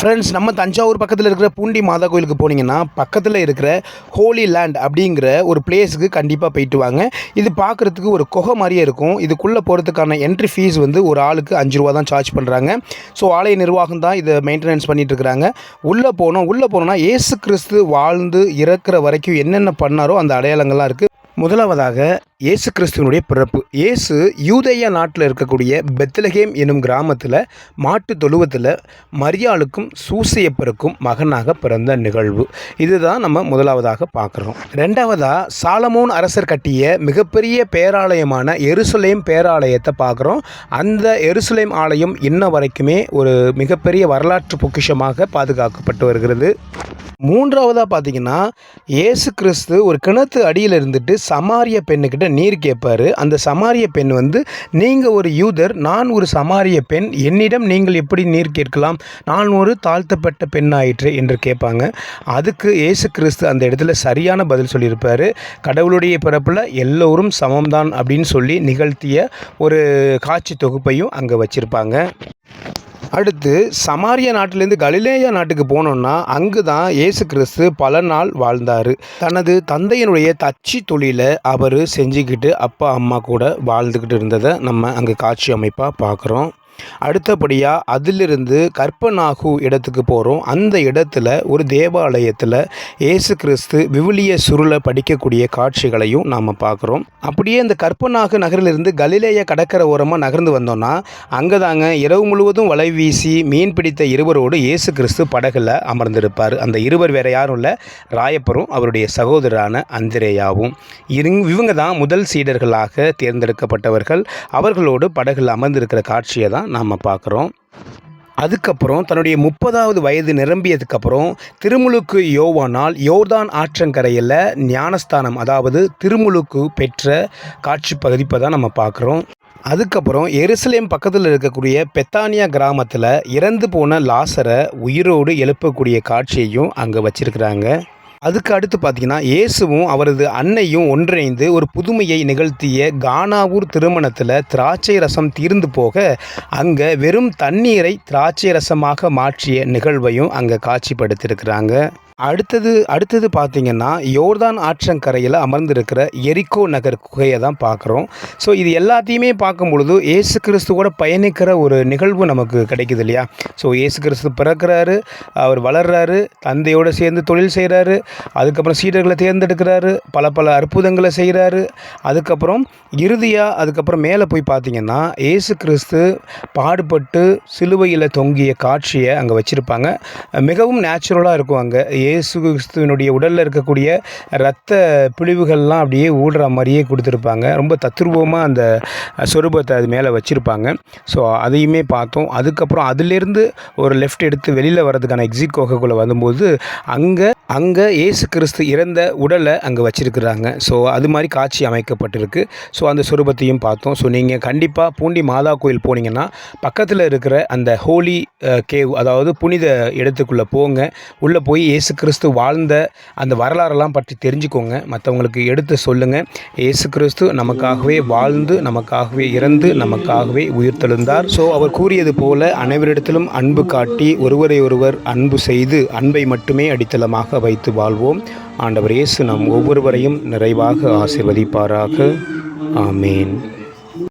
Friends நம்ம தஞ்சாவூர் பக்கத்தில் இருக்கிற பூண்டி மாதா கோயிலுக்கு போனீங்கன்னா பக்கத்தில் இருக்கிற ஹோலி லேண்ட் அப்படிங்கிற ஒரு பிளேஸுக்கு கண்டிப்பாக போயிட்டு வாங்க. இது பார்க்குறதுக்கு ஒரு குகை மாதிரியே இருக்கும். இதுக்குள்ளே போகிறதுக்கான என்ட்ரி ஃபீஸ் வந்து ஒரு ஆளுக்கு அஞ்சு ரூபா தான் சார்ஜ் பண்ணுறாங்க ஸோ ஆலய நிர்வாகம் தான் இதை மெயின்டெனன்ஸ் பண்ணிட்டு இருக்கிறாங்க. உள்ளே போனோம். உள்ளே போனோம்னா ஏசு கிறிஸ்து வாழ்ந்து இறக்குற வரைக்கும் என்னென்ன பண்ணாரோ அந்த அடையாளங்கள்லாம் இருக்குது முதலாவதாக இயேசு கிறிஸ்துவனுடைய பிறப்பு. இயேசு யூதேயா நாட்டில் இருக்கக்கூடிய பெத்லஹேம் எனும் கிராமத்தில் மாட்டு தொழுவத்தில் மரியாளுக்கும் சூசையப்பருக்கும் மகனாக பிறந்த நிகழ்வு. இதுதான் நம்ம முதலாவதாக பார்க்குறோம். ரெண்டாவதாக சாலமோன் அரசர் கட்டிய மிகப்பெரிய பேராலயமான எருசலேம் பேராலயத்தை பார்க்குறோம். அந்த எருசலேம் ஆலயம் இன்ன வரைக்குமே ஒரு மிகப்பெரிய வரலாற்று பொக்கிஷமாக பாதுகாக்கப்பட்டு வருகிறது. மூன்றாவதாக பார்த்தீங்கன்னா ஏசு கிறிஸ்து ஒரு கிணத்து அடியில் இருந்துட்டு சமாரிய பெண்ணுக்கிட்ட நீர் கேட்பார் அந்த சமாரிய பெண் வந்து நீங்கள் ஒரு யூதர் நான் ஒரு சமாரிய பெண் என்னிடம் நீங்கள் எப்படி நீர் கேட்கலாம்? நான் ஒரு தாழ்த்தப்பட்ட பெண் ஆயிற்று என்று கேட்பாங்க அதுக்கு ஏசு கிறிஸ்து அந்த இடத்துல சரியான பதில் சொல்லியிருப்பார். கடவுளுடைய பிறப்பில் எல்லோரும் சமம்தான் அப்படின்னு சொல்லி நிகழ்த்திய ஒரு காட்சி தொகுப்பையும் அங்கே வச்சுருப்பாங்க. அடுத்து சமாரிய நாட்டிலேருந்து கலிலேயா நாட்டுக்கு போனோம்னா அங்கு தான் இயேசு கிறிஸ்து பல நாள் வாழ்ந்தார். தனது தந்தையினுடைய தச்சு தொழிலை அவர் செஞ்சுக்கிட்டு அப்பா அம்மா கூட வாழ்ந்துக்கிட்டு இருந்ததை நம்ம அங்கே காட்சி அமைப்பாக பார்க்குறோம். அடுத்தபடியாக அதிலிருந்து கற்பனாகு இடத்துக்கு போகிறோம் அந்த இடத்துல ஒரு தேவாலயத்தில் இயேசு கிறிஸ்து விவிலிய சுருளை படிக்கக்கூடிய காட்சிகளையும் நாம் பார்க்குறோம். அப்படியே அந்த கற்பனாகு நகரிலிருந்து கலிலேய கடற்கரை ஓரமாக நகர்ந்து வந்தோம்னா அங்கே தாங்க இரவு முழுவதும் வலை வீசி மீன் பிடித்த இருவரோடு இயேசு கிறிஸ்து படகுல அமர்ந்திருப்பார். அந்த இருவர் வேற யாரும் இல்லை ராயப்பரும் அவருடைய சகோதரரான அந்திரேயாவும். இவங்க தான் முதல் சீடர்களாக தேர்ந்தெடுக்கப்பட்டவர்கள். அவர்களோடு படகுல அமர்ந்திருக்கிற காட்சியை தான் நாம் பார்க்குறோம். அதுக்கப்புறம் தன்னுடைய முப்பதாவது வயது நிரம்பியதுக்கப்புறம் திருமுழுக்கு யோவானால் யோர்தான் ஆற்றங்கரையில் ஞானஸ்தானம் அதாவது திருமுழுக்கு பெற்ற காட்சி பகுதிப்பை தான் நம்ம பார்க்குறோம். அதுக்கப்புறம் எருசலேம் பக்கத்தில் இருக்கக்கூடிய பெத்தானியா கிராமத்தில் இறந்து போன லாசரை உயிரோடு எழுப்பக்கூடிய காட்சியையும் அங்கே வச்சுருக்கிறாங்க. அதுக்கு அடுத்து பார்த்தீங்கன்னா இயேசுவும் அவரது அன்னையும் ஒன்றிணைந்து ஒரு புதுமையை நிகழ்த்திய கானாவூர் திருமணத்தில் திராட்சை ரசம் தீர்ந்து போக அங்கே வெறும் தண்ணீரை திராட்சை ரசமாக மாற்றிய நிகழ்வையும் அங்கே காட்சிப்படுத்தியிருக்கிறாங்க. அடுத்தது அடுத்தது பார்த்திங்கன்னா யோர்தான் ஆற்றங்கரையில் அமர்ந்திருக்கிற எரிக்கோ நகர் குகையை தான் பார்க்குறோம். ஸோ இது எல்லாத்தையுமே பார்க்கும் பொழுது ஏசு கிறிஸ்துவோட பயணிக்கிற ஒரு நிகழ்வு நமக்கு கிடைக்குது இல்லையா? ஸோ ஏசு கிறிஸ்து பிறக்கிறாரு அவர் வளர்கிறாரு தந்தையோடு சேர்ந்து தொழில் செய்கிறாரு அதுக்கப்புறம் சீடர்களை தேர்ந்தெடுக்கிறாரு பல பல அற்புதங்களை செய்கிறாரு அதுக்கப்புறம் இறுதியாக அதுக்கப்புறம் மேலே போய் பார்த்தீங்கன்னா ஏசு கிறிஸ்து பாடுபட்டு சிலுவையில் தொங்கிய காட்சியை அங்கே வச்சுருப்பாங்க. மிகவும் நேச்சுரலாக இருக்கும் அங்கே. இயேசு கிறிஸ்துவனுடைய உடலில் இருக்கக்கூடிய ரத்த பிழிவுகள்லாம் அப்படியே ஊடுற மாதிரியே கொடுத்துருப்பாங்க. ரொம்ப தத்ரூபமாக அந்த சொரூபத்தை அது மேலே வச்சுருப்பாங்க. ஸோ அதையுமே பார்த்தோம். அதுக்கப்புறம் அதிலேருந்து ஒரு லெஃப்ட் எடுத்து வெளியில் வர்றதுக்கான எக்ஸிட் கோகக்குள்ளே வரும்போது அங்கே அங்கே இயேசு கிறிஸ்து இறந்த உடலை அங்கே வச்சுருக்குறாங்க. ஸோ அது மாதிரி காட்சி அமைக்கப்பட்டிருக்கு. ஸோ அந்த சொரூபத்தையும் பார்த்தோம். ஸோ நீங்கள் கண்டிப்பாக பூண்டி மாதா கோயில் போனீங்கன்னா பக்கத்தில் இருக்கிற அந்த ஹோலி கேவ் அதாவது புனித இடத்துக்குள்ளே போங்க. உள்ளே போய் இயேசு கிறிஸ்து வாழ்ந்த அந்த வரலாறெல்லாம் பற்றி தெரிஞ்சுக்கோங்க. மற்றவங்களுக்கு எடுத்து சொல்லுங்கள் இயேசு கிறிஸ்து நமக்காகவே வாழ்ந்து நமக்காகவே இறந்து நமக்காகவே உயிர் தெழுந்தார் ஸோ அவர் கூறியது போல அனைவரிடத்திலும் அன்பு காட்டி ஒருவரை ஒருவர் அன்பு செய்து அன்பை மட்டுமே அடித்தளமாக வைத்து வாழ்வோம். ஆண்டவர் இயேசு நம் ஒவ்வொருவரையும் நிறைவாக ஆசிர்வதிப்பாராக. ஆமேன்.